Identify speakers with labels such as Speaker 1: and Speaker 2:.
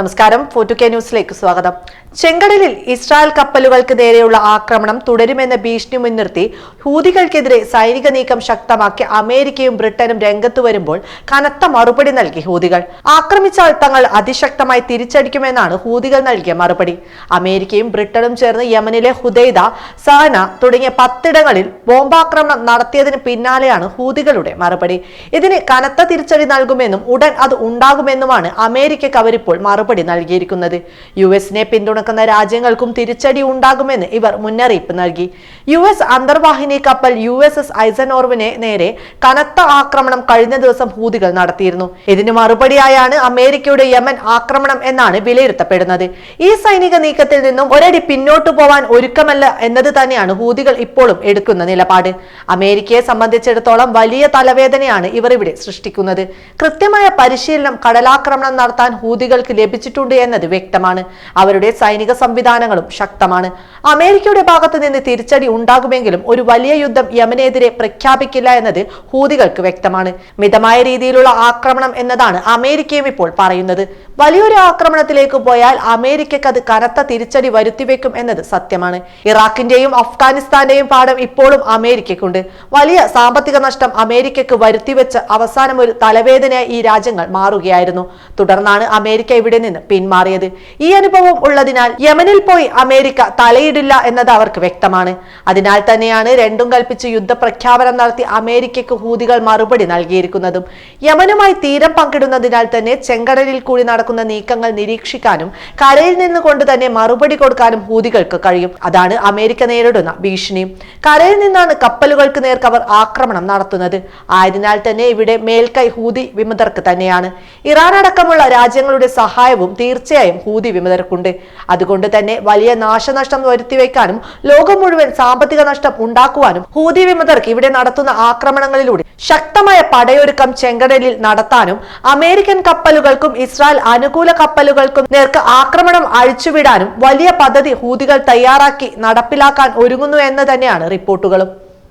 Speaker 1: നമസ്കാരം. ഫോർട്ടു കെ ന്യൂസിലേക്ക് സ്വാഗതം. ചെങ്കടലിൽ ഇസ്രായേൽ കപ്പലുകൾക്ക് നേരെയുള്ള ആക്രമണം തുടരുമെന്ന ഭീഷണി മുൻനിർത്തി ഹൂതികൾക്കെതിരെ സൈനിക നീക്കം ശക്തമാക്കി അമേരിക്കയും ബ്രിട്ടനും രംഗത്തു വരുമ്പോൾ കനത്ത മറുപടി നൽകി ഹൂതികൾ. ആക്രമിച്ചാൽ തങ്ങൾ അതിശക്തമായി തിരിച്ചടിക്കുമെന്നാണ് ഹൂതികൾ നൽകിയ മറുപടി. അമേരിക്കയും ബ്രിട്ടനും ചേർന്ന് യമനിലെ ഹുദൈദ സാന തുടങ്ങിയ പത്തിടങ്ങളിൽ ബോംബാക്രമണം നടത്തിയതിന് പിന്നാലെയാണ് ഹൂതികളുടെ മറുപടി. ഇതിന് കനത്ത തിരിച്ചടി നൽകുമെന്നും ഉടൻ അത് ഉണ്ടാകുമെന്നുമാണ് അമേരിക്കക്ക് അവരിപ്പോൾ മറുപടി നൽകിയിരിക്കുന്നത്. യു എസിനെ പിന്തുണക്കുന്ന രാജ്യങ്ങൾക്കും തിരിച്ചടി ഉണ്ടാകുമെന്ന് ഇവർ മുന്നറിയിപ്പ് നൽകി. യു എസ് അന്തർവാഹിനി കപ്പൽ യു എസ് എസ് ഐസനോർവിനെ നേരെ കനത്ത ആക്രമണം കഴിഞ്ഞ ദിവസം ഹൂതികൾ നടത്തിയിരുന്നു. ഇതിന് മറുപടിയായാണ് അമേരിക്കയുടെ യമൻ ആക്രമണം എന്നാണ് വിലയിരുത്തപ്പെടുന്നത്. ഈ സൈനിക നീക്കത്തിൽ നിന്നും ഒരടി പിന്നോട്ടു പോവാൻ ഒരുക്കമല്ല എന്നത് തന്നെയാണ് ഹൂതികൾ ഇപ്പോഴും എടുക്കുന്ന നിലപാട്. അമേരിക്കയെ സംബന്ധിച്ചിടത്തോളം വലിയ തലവേദനയാണ് ഇവർ ഇവിടെ സൃഷ്ടിക്കുന്നത്. കൃത്യമായ പരിശീലനം കടലാക്രമണം നടത്താൻ ഹൂതികൾക്ക് ലഭിച്ചിട്ടുണ്ട് എന്നത് വ്യക്തമാണ്. അവരുടെ സൈനിക സംവിധാനങ്ങളും ശക്തമാണ്. അമേരിക്കയുടെ ഭാഗത്ത് നിന്ന് തിരിച്ചടി ഉണ്ടാകുമെങ്കിലും ഒരു വലിയ യുദ്ധം യമനെതിരെ പ്രഖ്യാപിക്കില്ല എന്നത് ഹൂതികൾക്ക് വ്യക്തമാണ്. മിതമായ രീതിയിലുള്ള ആക്രമണം എന്നതാണ് അമേരിക്കയും ഇപ്പോൾ പറയുന്നത്. വലിയൊരു ആക്രമണത്തിലേക്ക് പോയാൽ അമേരിക്കക്ക് അത് കനത്ത തിരിച്ചടി വരുത്തിവെക്കും എന്നത് സത്യമാണ്. ഇറാഖിന്റെയും അഫ്ഗാനിസ്ഥാന്റെയും പാഠം ഇപ്പോഴും അമേരിക്കയ്ക്കുണ്ട്. വലിയ സാമ്പത്തിക നഷ്ടം അമേരിക്കക്ക് വരുത്തിവെച്ച് അവസാനം ഒരു തലവേദനയായി ഈ രാജ്യങ്ങൾ മാറുകയായിരുന്നു. തുടർന്നാണ് അമേരിക്ക ഇവിടെ നിന്ന് പിന്മാറിയത്. ഈ അനുഭവം ഉള്ളതിനാൽ യമനിൽ പോയി അമേരിക്ക തലയിടില്ല എന്നത് അവർക്ക് വ്യക്തമാണ്. അതിനാൽ തന്നെയാണ് രണ്ടും കൽപ്പിച്ച് യുദ്ധപ്രഖ്യാപനം നടത്തി അമേരിക്കയ്ക്ക് ഹൂതികൾ മറുപടി നൽകിയിരിക്കുന്നതും. യമനുമായി തീരം പങ്കിടുന്നതിനാൽ തന്നെ ചെങ്കടലിൽ കൂടി നടക്കുന്ന നീക്കങ്ങൾ നിരീക്ഷിക്കാനും കരയിൽ നിന്നുകൊണ്ട് തന്നെ മറുപടി കൊടുക്കാനും ഹൂതികൾക്ക് കഴിയും. അതാണ് അമേരിക്ക നേരിടുന്ന ഭീഷണിയും കരയിൽ നിന്നാണ് കപ്പലുകൾക്ക് നേർക്ക് അവർ ആക്രമണം നടത്തുന്നത്. ആയതിനാൽ തന്നെ ഇവിടെ മേൽക്കൈ ഹൂതി വിമതർക്ക് തന്നെയാണ്. ഇറാൻ അടക്കമുള്ള രാജ്യങ്ങളുടെ സഹായവും തീർച്ചയായും ഹൂതി വിമതർക്കുണ്ട്. അതുകൊണ്ട് തന്നെ വലിയ നാശനഷ്ടം വരുത്തിവെക്കാനും ലോകം മുഴുവൻ സാമ്പത്തിക നഷ്ടം ഉണ്ടാക്കുവാനും ഹൂതി വിമതർക്ക് ഇവിടെ നടത്തുന്ന ആക്രമണങ്ങളിലൂടെ ശക്തമായ പടയൊരുക്കം ചെങ്കടലിൽ നടത്താനും അമേരിക്കൻ കപ്പലുകൾക്കും ഇസ്രായേൽ അനുകൂല കപ്പലുകൾക്കും നേർക്ക് ആക്രമണം അഴിച്ചുവിടാനും വലിയ പദ്ധതി ഹൂതികൾ തയ്യാറാക്കി നടപ്പിലാക്കാൻ ഒരുങ്ങുന്നു എന്ന് തന്നെയാണ് റിപ്പോർട്ടുകളും.